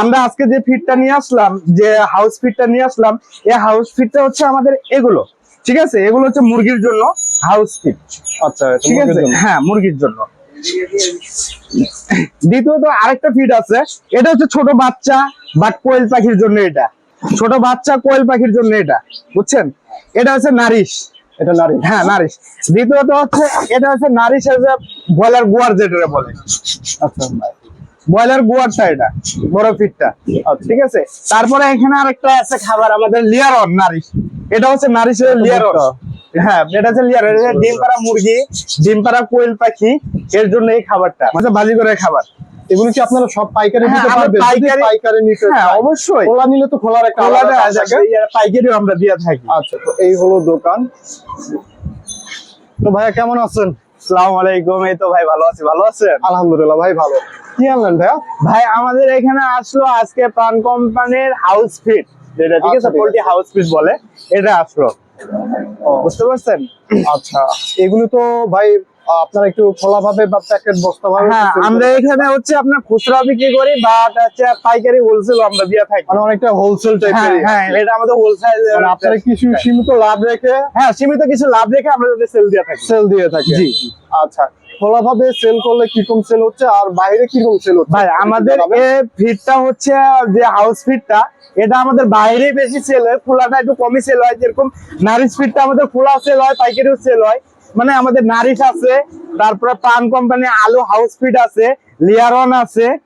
আমরা আজকে যে ফিডটা নিয়ে আসলাম যে হাউস ফিডটা নিয়ে আসলাম এই হাউস ফিডটা হচ্ছে আমাদের এগুলো। ঠিক আছে? এগুলো হচ্ছে মুরগির জন্য হাউস ফিড আচ্ছা ঠিক আছে। হ্যাঁ মুরগির জন্য। দ্বিতীয়ত আরেকটা ফিড আছে। এটা হচ্ছে ছোট বাচ্চা বাট কোয়েল পাখির জন্য এটা। ছোট বাচ্চা কোয়েল পাখির জন্য এটা। বুঝছেন? এটা হচ্ছে নারিশ। এটা নারী হ্যাঁ নারিশ। দ্বিতীয়ত হচ্ছে এটা হচ্ছে নারিশ ব্রয়লার গোয়ার যেটা বলে। আচ্ছা ব্রয়লার গুয়ারটা এটা বড় ফিটটা। ঠিক আছে? তারপরে এখানে আরেকটা আছে খাবার আমাদের লিয়ারন নারিশ। এটা হচ্ছে নারিশের ভুট্টা। হ্যাঁ এটা হচ্ছে লিয়ারন। এটা ডিম পাড়া মুরগি ডিম পাড়া কোয়েল পাখি এর জন্য এই খাবারটা। মানে বাজি করে খাবার। এগুলো কি আপনারা সব পাইকারি হ্যাঁ, পারবেন? পাইকারি- পাইকারি নিতে হ্যাঁ অবশ্যই। খোলা নিলে তো খোলার একটা আলাদা। পাইকারিও আমরা দিয়ে থাকি। আচ্ছা তো এই হলো দোকান। তো ভাইয়া কেমন আছেন? আসসালামু আলাইকুম এই তো ভাই ভালো আছি ভালো আছেন? আলহামদুলিল্লাহ ভাই ভালো। কি আনলেন ভাইয়া? ভাই আমাদের এখানে আসলো আজকে প্রাণ কোম্পানির হাউস ফিট যেটা ঠিক আছে? আচ্ছা, পোল্ট্রি হাউস ফিট বলে এটা আসলো। বুঝতে পারছেন? আচ্ছা এগুলো তো ভাই আপনারা একটু খোলা ভাবে বা প্যাকেট বস্তা ভাবে হ্যাঁ আমরা এখানে হচ্ছে আপনার খুচরা বিক্রি করি বা হচ্ছে পাইকারি হোলসেল আমরা দিয়ে থাকি। মানে অনেকটা হোলসেল হ্যাঁ টাইপের হ্যাঁ এটা আমাদের হোলসেল মানে আপনারা কিছু সীমিত লাভ রেখে হ্যাঁ সীমিত কিছু লাভ রেখে আমরা যাতে সেল দিয়ে থাকি। সেল দিয়ে থাকে। জি, আচ্ছা খোলা ভাবে সেল করলে কীরকম সেল হচ্ছে আর বাইরে কীরকম সেল হচ্ছে? ভাই আমাদের এ ফিটটা হচ্ছে যে হাউস ফিটটা এটা আমাদের বাইরে বেশি সেল হয় খোলাটা একটু কমই সেল হয় যেরকম নারিশ ফিটটা আমাদের খোলা সেল হয় পাইকারিও সেল হয়। মানে আমাদের নারিশ আছে, তারপরে পান কোম্পানি আলু হাউস ফিড আছে, লিয়ারন আছে।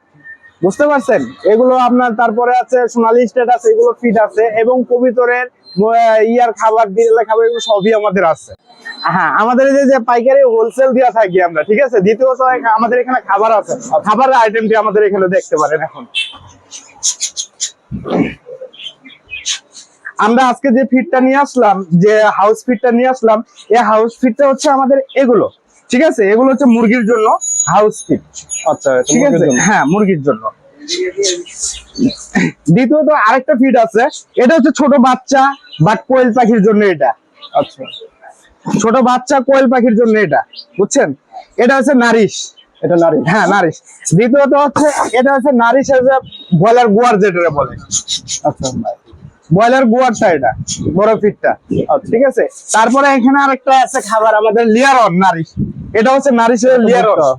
বুঝতে পারছেন? এগুলো আপনার তারপরে আছে, সোনালী স্টেট আছে, এগুলো ফিড আছে, এবং কবিতরের ইয়ার খাবার, বিড়ালের খাবার, এগুলো সবই আমাদের আছে। হ্যাঁ আমাদের এই যে- পাইকারি হোলসেল দেওয়া থাকি আমরা, ঠিক আছে? দ্বিতীয়ত আমাদের এখানে খাবার আছে। খাবারের আইটেমটি আমাদের এখানে দেখতে পারেন এখন। আমরা আজকে যে ফিডটা নিয়ে আসলাম যে হাউস ফিডটা নিয়ে আসলাম এই হাউস ফিডটা হচ্ছে আমাদের এগুলো। ঠিক আছে? এগুলো হচ্ছে মুরগির জন্য হাউস ফিড আচ্ছা ঠিক আছে? হ্যাঁ মুরগির জন্য। দ্বিতীয়ত আরেকটা ফিড আছে। এটা হচ্ছে ছোট বাচ্চা বাট কোয়েল পাখির জন্য এটা। আচ্ছা। ছোট বাচ্চা কোয়েল পাখির জন্য এটা। বুঝছেন? এটা হচ্ছে নারিশ। এটা নারী হ্যাঁ নারিশ। দ্বিতীয়ত হচ্ছে এটা হচ্ছে নারিশ ব্রয়লার গুয়ার যেটা বলে। আচ্ছা। ব্রয়লার গুয়ারটা এটা বড় ফিটটা। ঠিক আছে? তারপরে এখানে আরেকটা আছে খাবার আমাদের লিয়ারন নারিশ। এটা হচ্ছে নারিশের লিয়ারন। ভুট্টা।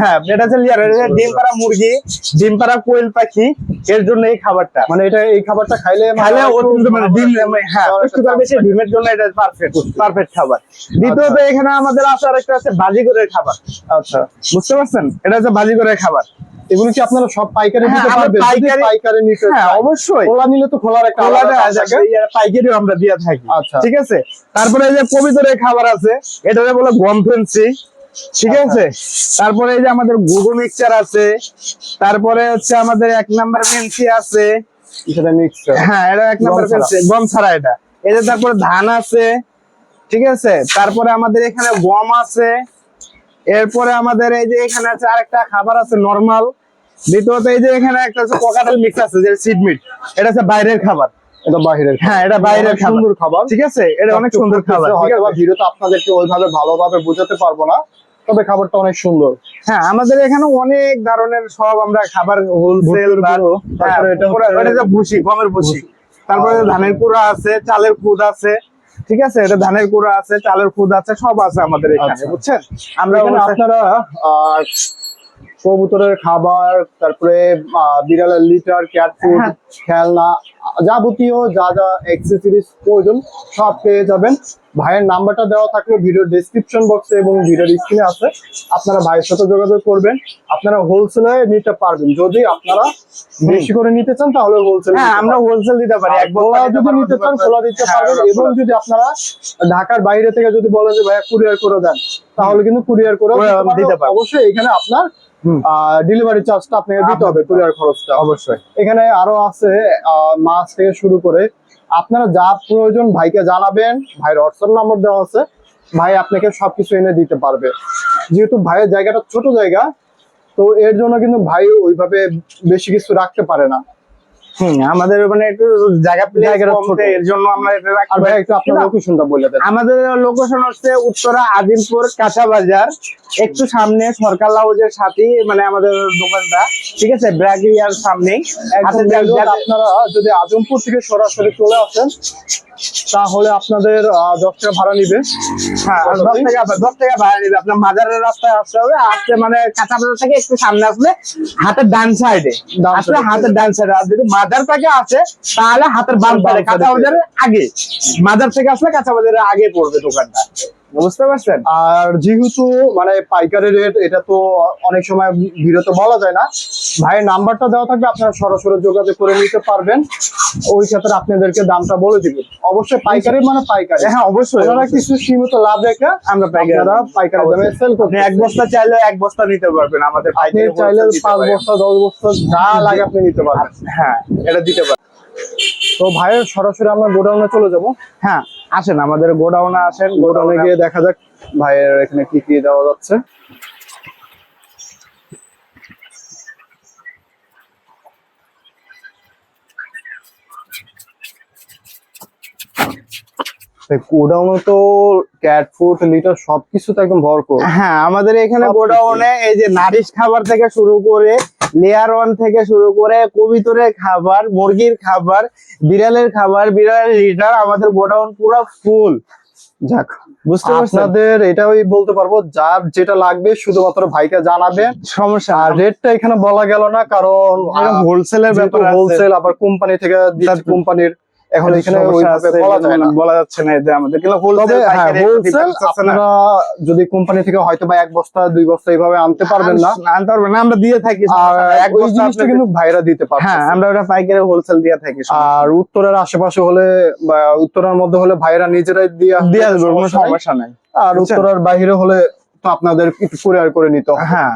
হ্যাঁ এটা হচ্ছে লিয়ারন। ডিম পাড়া মুরগি ডিম পাড়া কোয়েল পাখি এর জন্য এই খাবারটা। মানে এটা এই খাবারটা খাইলে মানে অত্যন্ত মানে ডিম খাবারের হ্যাঁ একটা পুষ্টিকর বেশি ডিমের জন্য এটা পারফেক্ট পারফেক্ট খাবার। দ্বিতীয়ত এখানে আমাদের আছে আরেকটা আছে বাজিগরের খাবার। আচ্ছা। বুঝতে পারছেন? এটা হচ্ছে বাজিগরের খাবার। এগুলো কি আপনারা সব পাইকারি হ্যাঁ, দিতে পারবেন? যদি পাইকারি- পাইকারি নিতে হ্যাঁ অবশ্যই। খোলা নিলে তো খোলার একটা আলাদা আমরা দিয়ে থাকি। আচ্ছা। ঠিক আছে? তারপরে এই যে কবিতরের খাবার আছে এটা বলে গম ফেন্সি ঠিক আচ্ছা। আছে? তারপরে এই যে আমাদের গুগু মিক্সচার আছে তারপরে হচ্ছে আমাদের এক নাম্বার ফেন্সি আছে। সেটা মিক্স হ্যাঁ এটা এক নাম্বার। ফেন্সি গম ছাড়া এটা। এই যে তারপরে ধান আছে ঠিক আছে? তারপরে আমাদের এখানে গম আছে এরপরে আমাদের এই যে এখানে আছে আরেকটা খাবার আছে নরমাল দ্বিতীয়ত এই যে এখানে একটা আছে কোকাটেল মিক্স আছে যে সিড মিট এটা হচ্ছে বাইরের খাবার। এটা হ্যাঁ এটা বাইরের সুন্দর খাবার। ঠিক আছে? এটা অনেক সুন্দর খাবার হয়তো ভিডিওতে আপনাদেরকে ওইভাবে ভালোভাবে বোঝাতে পারব না তবে খাবারটা অনেক সুন্দর। হ্যাঁ আমাদের এখানে অনেক ধরনের সব আমরা খাবার হোলসেল গুঁড়ো, তারপরে এটা ভুসি গমের ভুসি। তারপরে ধানের কুড়া আছে চালের খুদ আছে। ঠিক আছে? এটা ধানের কুড়া আছে চালের খুদ আছে সব আছে আমাদের এখানে আচ্ছা। বুঝছেন? আমরা আপনারা আহ, কবুতরের খাবার তারপরে বিড়ালের লিটার ক্যাট ফুড হ্যাঁ। খেলনা যাবতীয় যা যা অ্যাক্সেসরিজ প্রয়োজন সব পেয়ে যাবেন ভাইয়ের নাম্বারটা দেওয়া থাকবে ভিডিও ডেসক্রিপশন বক্সে এবং ভিডিওর স্ক্রিনে আছে আপনারা ভাইয়ের সাথে যোগাযোগ করবেন আপনারা হোলসেলে নিতে পারবেন যদি আপনারা বেশি করে নিতে চান তাহলে হোলসেল হ্যাঁ আমরা হোলসেল দিতে পারি এক খোলা যদি নিতে চান খোলা দিতে হ্যাঁ, পারবেন এবং যদি আপনারা ঢাকার বাইরে থেকে যদি বলেন যে ভাইয়া কুরিয়ার করে দেন তাহলে কিন্তু কুরিয়ার করে দিতে দিতে পারব। পারব। অবশ্যই এখানে আপনার। ডেলিভারি চার্জটা আপনাকে দিতে হবে কুরিয়ার খরচটা। অবশ্যই। এখানে আরও আছে মাছ থেকে শুরু করে। আপনারা যা প্রয়োজন ভাইকে জানাবেন ভাইয়ের হোয়াটসঅ্যাপ নাম্বার দেওয়া আছে। ভাই আপনাকে সবকিছু এনে দিতে পারবে। যেহেতু ভাইয়ের জায়গাটা ছোট জায়গা তো এর জন্য কিন্তু ভাই ওইভাবে বেশি কিছু রাখতে পারে না। হুম আমাদের মানে একটু জায়গা এর জন্য আমরা এটা একটু আপনার। লোকেশনটা বলে দেন। আমাদের লোকেশন হচ্ছে উত্তরা আজিমপুর কাঁচা বাজার একটু সামনে সরকার লাউজের সাথে মানে আমাদের দোকানটা ঠিক আছে? ব্র্যাগিয়ার সামনেই। আপনারা যদি আজমপুর থেকে সরাসরি চলে আসেন তাহলে আপনাদের দশ টাকা ভাড়া নিবে। হ্যাঁ দশ টাকা দশ টাকা ভাড়া নিবে। আপনার মাজারের রাস্তায় আসতে হবে আসতে মানে কাঁচা বাজার থেকে একটু সামনে আসলে হাতের ডান সাইডে আসলে হাতের ডান সাইডে আর যদি মাজার থেকে আসে তাহলে হাতের বাম সাইডে কাঁচা বাজারের আগে। মাজার থেকে আসলে কাঁচা বাজারের আগে পড়বে দোকানটা। বুঝতে পারছেন? আর যেহেতু মানে পাইকারি রেট এটা তো অনেক সময় বিরত বলা যায় না। ভাইয়ের নাম্বারটা দেওয়া থাকবে আপনারা সরাসরি যোগাযোগ করে নিতে পারবেন। ওই ক্ষেত্রে আপনাদেরকে দামটা বলে দিবেন অবশ্যই পাইকারি মানে পাইকারি। হ্যাঁ অবশ্যই ওনারা কিছু সীমিত লাভ রেখে আমরা পাইকারি দামে সেল করতে এক বস্তা চাইলে এক বস্তা নিতে পারবেন। আমাদের পাইকারি চাইলে পাঁচ বস্তা দশ বস্তা যা লাগে আপনি নিতে পারবেন। হ্যাঁ এটা দিতে পারেন। তো ভাইয়ের সরাসরি আমরা গোডাউনে চলে যাব। হ্যাঁ আসেন আমাদের গোডাউনে আসেন গোডাউনে গিয়ে দেখা যাক ভাইয়ের এখানে কি কি দেওয়া যাচ্ছে। গোডাউনে তো ক্যাট ফুড লিটার সবকিছু তো একদম ভরপুর। হ্যাঁ আমাদের এখানে গোডাউনে এই যে নারিশ খাবার থেকে শুরু করে লেয়ার ওয়ান থেকে শুরু করে কবিতরের খাবার মুরগির খাবার বিড়ালের খাবার বিড়ালের লিটার আমাদের গোডাউন পুরো ফুল যাক বুঝতে পারছেন? আপনাদের এটাই বলতে পারব যার যেটা লাগবে শুধুমাত্র ভাইকে জানাবে। সমস্যা আর রেটটা এখানে বলা গেল না কারণ হোলসেলের ব্যাপার হোলসেল আবার কোম্পানি থেকে কোম্পানির এখন এখানে বলা যাচ্ছে না যে আমাদের হ্যাঁ আপনারা যদি কোম্পানি থেকে হয়তো বা এক বস্তা দুই বস্তা এইভাবে আনতে পারবেন না। আনতে পারবেন না আমরা দিয়ে থাকি আর এক ওই বস্তা জিনিসটা কিন্তু ভাইরা দিতে পারবে হ্যাঁ আমরা ওটা পাইকারি হোলসেল দিয়ে থাকি আর উত্তরের আশেপাশে হলে বা উত্তরের মধ্যে হলে ভাইরা নিজেরাই দিয়ে দিয়ে আসবে কোনো সমস্যা নাই। আর? উত্তরের বাইরে হলে তো আপনাদের একটু কুরিয়ার করে নিতে হবে। হ্যাঁ